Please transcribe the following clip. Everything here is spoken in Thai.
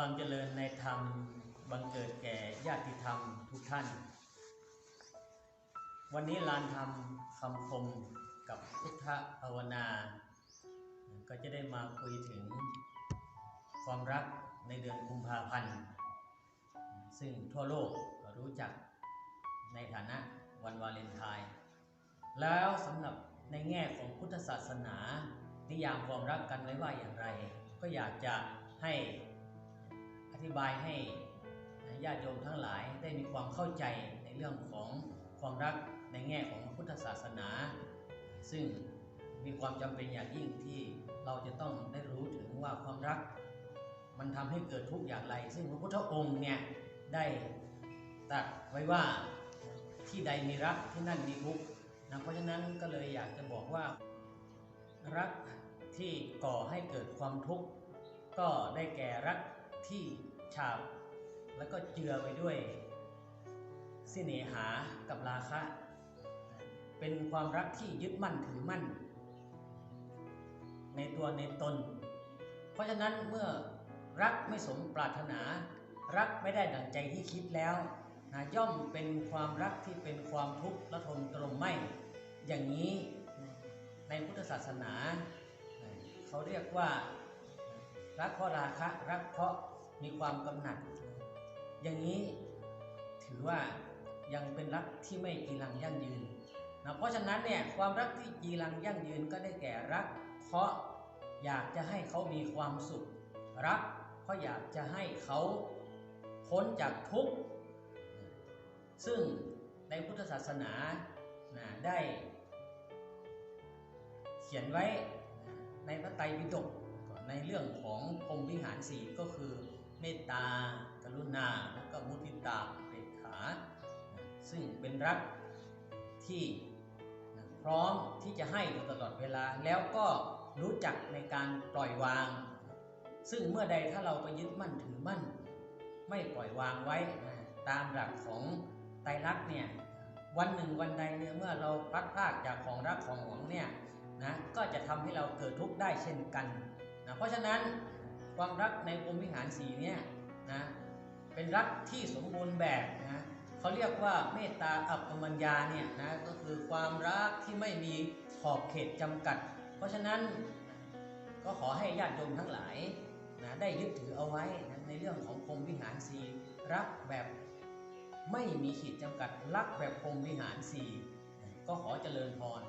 ความเจริญในธรรมบังเกิดแก่ญาติธรรมทุกท่าน วันนี้ลานธรรมคำคมกับพุทธภาวนา ก็จะได้มาคุยถึงความรักในเดือนกุมภาพันธ์ ซึ่งทั่วโลกก็รู้จักในฐานะวันวาเลนไทน์แล้วสำหรับในแง่ของพุทธศาสนา นิยามความรักกันไว้ว่าอย่างไร ก็อยากจะให้ ธิบายให้ญาติโยมทั้งหลายได้มีความเข้าใจในเรื่องของความรักในแง่ของพุทธศาสนา ซึ่งมีความจำเป็นอย่างยิ่งที่เราจะต้องได้รู้ถึงว่าความรัก มันทำให้เกิดทุกข์อย่างไร ซึ่งพระพุทธองค์เนี่ยได้ตรัสไว้ว่าที่ใดมีรักที่นั่นมีทุกข์นะเพราะฉะนั้นก็เลยอยากจะบอกว่ารักที่ก่อให้เกิดความทุกข์ก็ได้แก่รักที่ ฉาบ แล้วก็เจือไปด้วยเนหากับราคะ เป็นความรักที่ยึดมั่นถือมั่น ในตัวในตน เพราะฉะนั้นเมื่อรักไม่สมปรารถนา รักไม่ได้ดั่งใจที่คิดแล้วนะย่อมเป็นความรักที่เป็นความทุกข์และทนตรมไม่ อย่างนี้ในพุทธศาสนา เขาเรียกว่า รักเพราะราคะ รักเพราะ มีความกำหนัด อย่างนี้ถือว่ายังเป็นรักที่ไม่กีรังยั่งยืนนะเพราะฉะนั้นเนี่ยความรักที่กีรังยั่งยืนก็ได้แก่รัก เพราะอยากจะให้เขามีความสุข รัก เพราะอยากจะให้เขาพ้นจากทุกข์ซึ่งในพุทธศาสนานะได้เขียนไว้ในพระไตรปิฎกในเรื่องของพรมวิหารสี่ก็คือ เมตตา กรุณา และก็มุทิตาเปกขา ซึ่งเป็นรักที่พร้อมที่จะให้อยู่ตลอดเวลา แล้วก็รู้จักในการปล่อยวาง ซึ่งเมื่อใดถ้าเราไปยึดมั่นถือมั่น ไม่ปล่อยวางไว้ตามหลักของไตรลักษณ์เนี่ยวันหนึ่งวันใดเนี่ยเมื่อเราพลัดพรากจากของรักของหวงเนี่ยนะก็จะทำให้เราเกิดทุกข์ได้เช่นกันนะเพราะฉะนั้น ความรักในพรหมวิหารสีเนี่ยนะเป็นรักที่สมบูรณ์แบบนะเขาเรียกว่าเมตตาอัปปมัญญาเนี่ยนะก็คือความรักที่ไม่มีขอบเขตจำกัด เพราะฉะนั้นก็ขอให้ญาติโยมทั้งหลายนะได้ยึดถือเอาไว้นะในเรื่องของพรมวิหารสีรักแบบไม่มีขีดจำกัดรักแบบพรมวิหารสีก็ขอเจริญพร